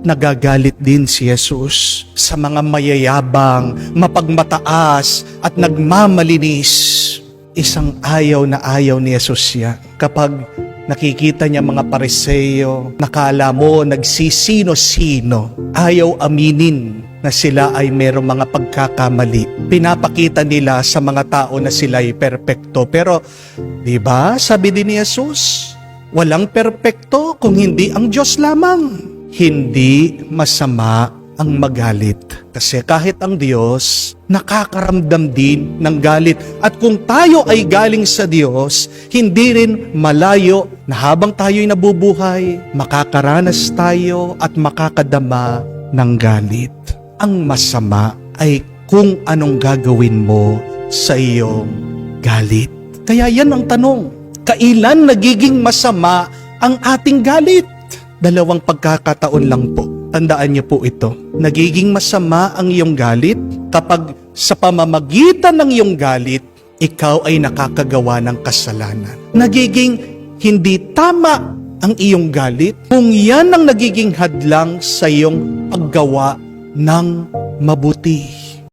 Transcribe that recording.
Nagagalit din si Jesus sa mga mayayabang, mapagmataas at nagmamalinis. Isang ayaw na ayaw ni Jesus siya kapag nakikita niya mga pariseyo, nakala mo nagsisino-sino, ayaw aminin na sila ay merong mga pagkakamali. Pinapakita nila sa mga tao na sila ay perpekto. Pero, di ba, sabi din ni Jesus, walang perpekto kung hindi ang Diyos lamang. Hindi masama ang magalit. Kasi kahit ang Diyos, nakakaramdam din ng galit. At kung tayo ay galing sa Diyos, hindi rin malayo na habang tayo'y nabubuhay, makakaranas tayo at makakadama ng galit. Ang masama ay kung anong gagawin mo sa iyong galit. Kaya yan ang tanong. Kailan nagiging masama ang ating galit? Dalawang pagkakataon lang po. Tandaan niyo po ito. Nagiging masama ang iyong galit kapag sa pamamagitan ng iyong galit, ikaw ay nakakagawa ng kasalanan. Nagiging hindi tama ang iyong galit kung yan ang nagiging hadlang sa iyong paggawa ng mabuti.